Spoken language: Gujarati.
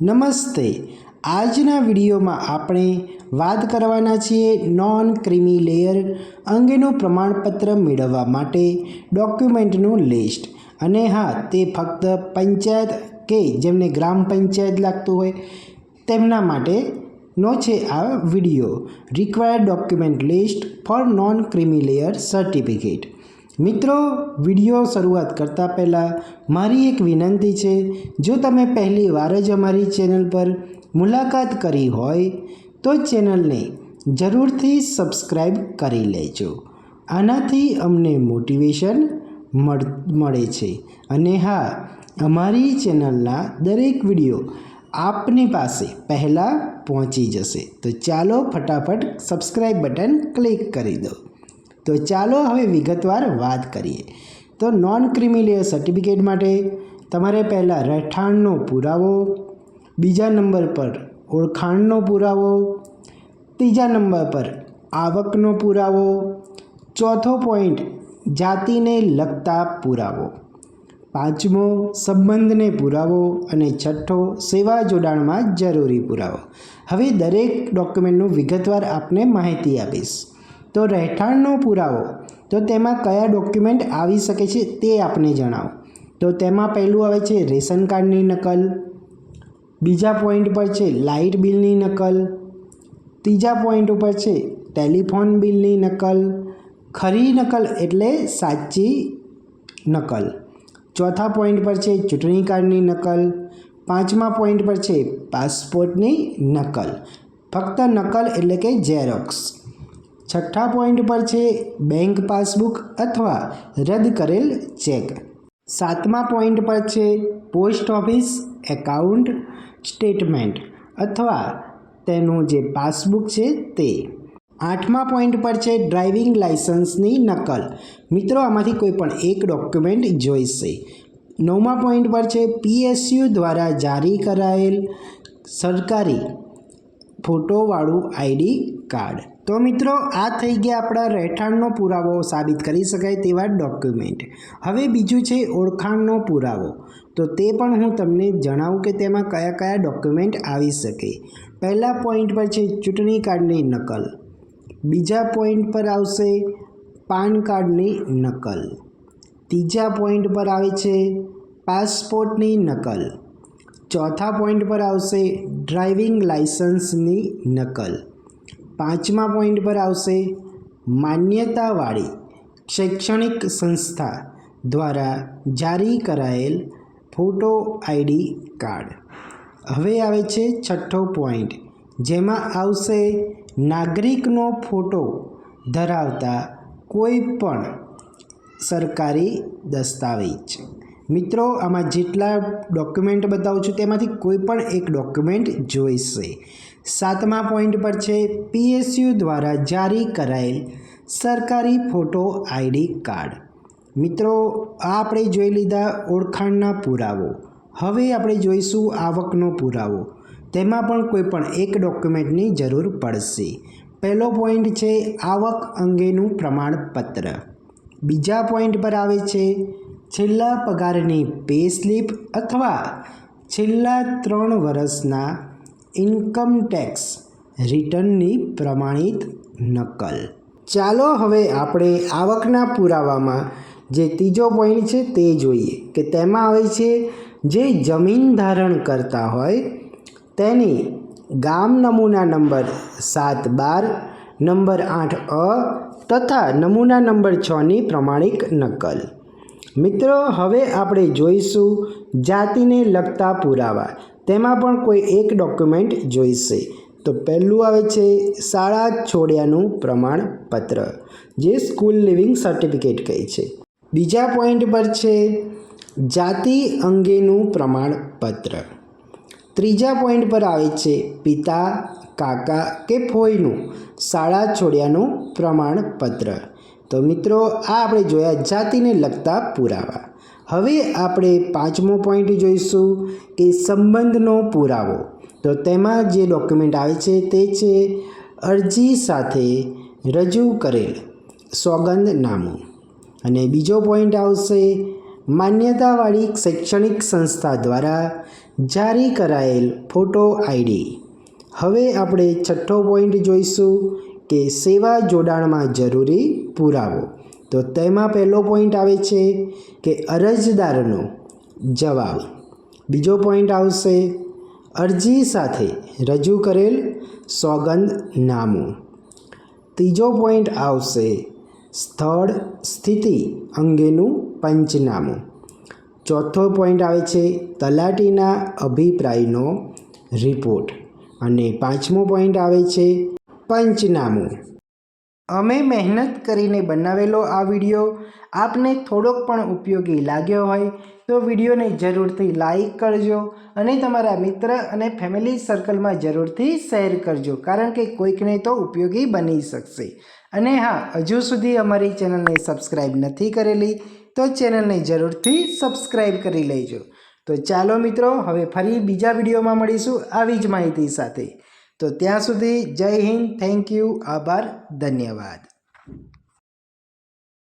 નમસ્તે. આજના વિડીયોમાં આપણે વાત કરવાના છીએ નોન ક્રીમી લેયર અંગેનું પ્રમાણપત્ર મેળવવા માટે ડોક્યુમેન્ટનું લિસ્ટ. અને હા, તે ફક્ત પંચાયત કે જેમને ગ્રામ પંચાયત લાગતું હોય, તેમના માટેનો છે આ video. Required document list for non creamy layer certificate મિત્રો વીડિયો શરૂઆત કરતાં પહેલાં મારી એક વિનંતી છે, જો તમે પહેલી વાર જ અમારી ચેનલ પર મુલાકાત કરી હોય, તો ચેનલને જરૂરથી સબસ્ક્રાઈબ કરી લેજો. આનાથી અમને મોટિવેશન મળ છે. અને હા, અમારી ચેનલના દરેક વીડિયો આપની પાસે પહેલાં પહોંચી જશે. તો ચાલો ફટાફટ સબસ્ક્રાઈબ બટન ક્લિક કરી દો. તો ચાલો હવે વિગતવાર વાત કરીએ. તો નોન ક્રિમિલિયર સર્ટિફિકેટ માટે તમારે પહેલાં રહેઠાણનો પુરાવો, બીજા નંબર પર ઓળખાણનો પુરાવો, ત્રીજા નંબર પર આવકનો પુરાવો, ચોથો પોઈન્ટ જાતિને લગતા પુરાવો, પાંચમો સંબંધને પુરાવો અને છઠ્ઠો સેવા જોડાણમાં જરૂરી પુરાવો. હવે દરેક ડોક્યુમેન્ટનું વિગતવાર આપને માહિતી આપીશ. તો રહેઠાણનો પુરાવો. તો તેમાં કયા ડોક્યુમેન્ટ આવી શકે છે તે આપને જણાવો. તો તેમાં પહેલું આવે છે રેશન કાર્ડની નકલ. બીજા પોઈન્ટ પર છે લાઇટ બિલની નકલ. ત્રીજા પોઈન્ટ ઉપર છે ટેલિફોન બિલની નકલ. ખરી નકલ એટલે સાચી નકલ. ચોથા પોઈન્ટ પર છે ચૂંટણી કાર્ડની નકલ. પાંચમા પોઈન્ટ પર છે પાસપોર્ટની નકલ. ફક્ત નકલ એટલે કે ઝેરોક્સ. છઠ્ઠા પોઈન્ટ પર છે બેંક પાસબુક અથવા રદ કરેલ ચેક સાતમા પોઈન્ટ પર છે પોસ્ટ ઓફિસ એકાઉન્ટ સ્ટેટમેન્ટ અથવા તેનું જે પાસબુક છે તે. આઠમા પોઈન્ટ પર છે ડ્રાઇવિંગ લાઇસન્સની નકલ. મિત્રો, આમાંથી કોઈ પણ એક ડોક્યુમેન્ટ જોઈશે. નવમા પોઈન્ટ પર છે પીએસયુ દ્વારા જારી કરાયેલ સરકારી ફોટોવાળું આઈડી કાર્ડ. તો મિત્રો, આ થઈ ગયા આપણા રહેઠાણનો પુરાવો સાબિત કરી શકાય તેવા ડોક્યુમેન્ટ. હવે બીજું છે ઓળખાણનો પુરાવો. તો તે પણ હું તમને જણાવું કે તેમાં કયા કયા ડોક્યુમેન્ટ આવી શકે. પહેલા પોઈન્ટ પર છે ચૂંટણી કાર્ડની નકલ. બીજા પોઈન્ટ પર આવશે પાન કાર્ડની નકલ. ત્રીજા પોઈન્ટ પર આવે છે પાસપોર્ટની નકલ. ચોથા પોઈન્ટ પર આવશે ડ્રાઇવિંગ લાઇસન્સની નકલ. પાંચમા પોઈન્ટ પર આવશે માન્યતાવાળી શૈક્ષણિક સંસ્થા દ્વારા જારી કરાયેલ ફોટો આઈડી કાર્ડ. હવે આવે છે છઠ્ઠો પોઈન્ટ. જેમાં આવશે નાગરિકનો ફોટો ધરાવતા કોઈ પણ સરકારી દસ્તાવેજ. મિત્રો, આમાં જેટલા ડોક્યુમેન્ટ બતાવું છું તેમાંથી કોઈ પણ એક ડોક્યુમેન્ટ જોઈશે. સાતમા પોઈન્ટ પર છે પીએસયુ દ્વારા જારી કરાયેલ સરકારી ફોટો આઈડી કાર્ડ મિત્રો, આ આપણે જોઈ લીધા ઓળખાણના પુરાવો. હવે આપણે જોઈશું આવકનો પુરાવો. તેમાં પણ કોઈ પણ એક ડોક્યુમેન્ટની જરૂર પડશે. પહેલો પોઈન્ટ છે, આવક અંગેનું પ્રમાણપત્ર. બીજા પોઈન્ટ પર આવે છે છેલ્લા પગારની પે સ્લિપ અથવા છેલ્લા ત્રણ વર્ષના ઇન્કમ ટેક્સ રિટર્નની પ્રમાણિત નકલ. ચાલો હવે આપણે આવકના પુરાવામાં જે ત્રીજો પોઈન્ટ છે તે જોઈએ કે તેમાં આવે છે, જે જમીન ધારણ કરતા હોય તેની ગામ નમૂના નંબર સાત બાર, નંબર આઠ અ તથા નમૂના નંબર છની પ્રમાણિક નકલ. મિત્રો, હવે આપણે જોઈશું જાતિને લગતા પુરાવા. તેમાં પણ કોઈ એક ડોક્યુમેન્ટ જોઈશે. તો પહેલું આવે છે શાળા છોડ્યાનું પ્રમાણપત્ર, જે સ્કૂલ લિવિંગ સર્ટિફિકેટ કહે છે. બીજા પોઈન્ટ પર છે જાતિ અંગેનું પ્રમાણપત્ર. ત્રીજા પોઈન્ટ પર આવે છે પિતા કાકા કે ફોઈનું? શાળા છોડ્યાનું પ્રમાણપત્ર. તો મિત્રો, આ આપણે જોયા જાતિને લગતા પુરાવા. હવે આપણે પાંચમો પોઈન્ટ જોઈશું કે સંબંધનો પુરાવો. તો તેમાં જે ડોક્યુમેન્ટ આવે છે તે છે અરજી સાથે રજૂ કરેલ સોગંદનામું. અને બીજો પોઈન્ટ આવશે, માન્યતાવાળી શૈક્ષણિક સંસ્થા દ્વારા જારી કરાયેલ ફોટો આઈડી હવે આપણે છઠ્ઠો પોઈન્ટ જોઈશું કે સેવા જોડાણમાં જરૂરી પુરાવો. તો તેમાં પહેલો પોઈન્ટ આવે છે કે અરજદારનો જવાબ. બીજો પોઈન્ટ આવશે અરજી સાથે રજૂ કરેલ સોગંદનામું. ત્રીજો પોઈન્ટ આવશે સ્થળ સ્થિતિ અંગેનું પંચનામું. ચોથો પોઈન્ટ આવે છે તલાટીના અભિપ્રાયનો રિપોર્ટ અને પાંચમો પોઈન્ટ આવે છે પંચનામું. અમે મહેનત કરીને બનાવેલો આ વીડિયો આપને થોડોક પણ ઉપયોગી લાગ્યો હોય તો વિડીયોને જરૂરથી લાઈક કરજો અને તમારા મિત્ર અને ફેમિલી સર્કલમાં જરૂરથી શેર કરજો કારણ કે કોઈકને તો ઉપયોગી બની શકશે. અને હા, હજુ સુધી અમારી ચેનલને સબસ્ક્રાઈબ નથી કરેલી તો ચેનલને જરૂરથી સબસ્ક્રાઈબ કરી લેજો. તો ચાલો મિત્રો, હવે ફરી બીજા વિડીયોમાં મળીશું આવી જ માહિતી સાથે. તો ત્યાં સુધી જય હિન્દ, થેન્ક યુ, આભાર, ધન્યવાદ.